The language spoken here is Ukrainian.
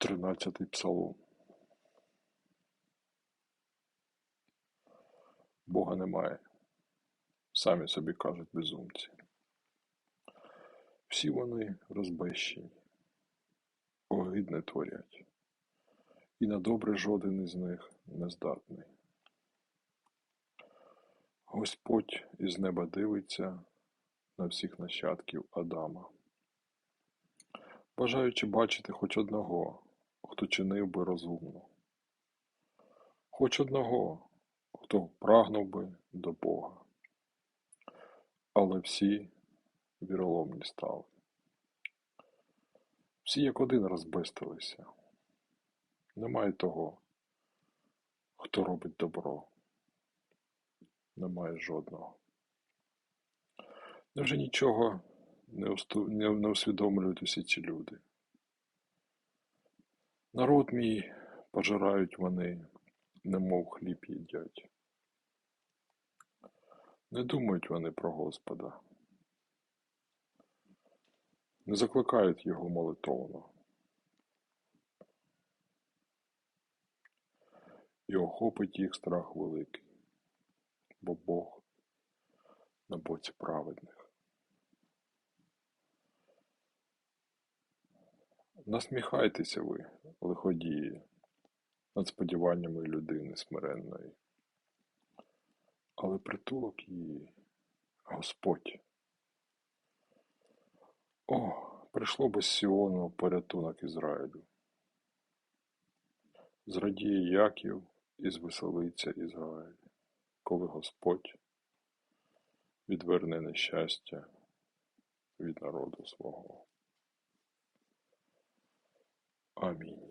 Тринадцятий псалом. Бога немає, самі собі кажуть безумці. Всі вони розбещені, огидне творять, і на добре жоден із них не здатний. Господь із неба дивиться на всіх нащадків Адама, бажаючи бачити хоч одного, хто чинив би розумно, хоч одного, хто прагнув би до Бога. Але всі віроломні стали. Всі як один розбестилися. Немає того, хто робить добро. Немає жодного. Невже нічого не, усвідомлюють усі ці люди? Народ мій пожирають вони, немов хліб їдять. Не думають вони про Господа, не закликають його молитовно. І охопить їх страх великий, бо Бог на боці праведних. Насміхайтеся ви, лиходії, над сподіваннями людини смиренної, але притулок її Господь. О, прийшло би з Сіону порятунок Ізраїлю. Зрадіє Яків і звеселиться Ізраїль, коли Господь відверне нещастя від народу свого. Amin.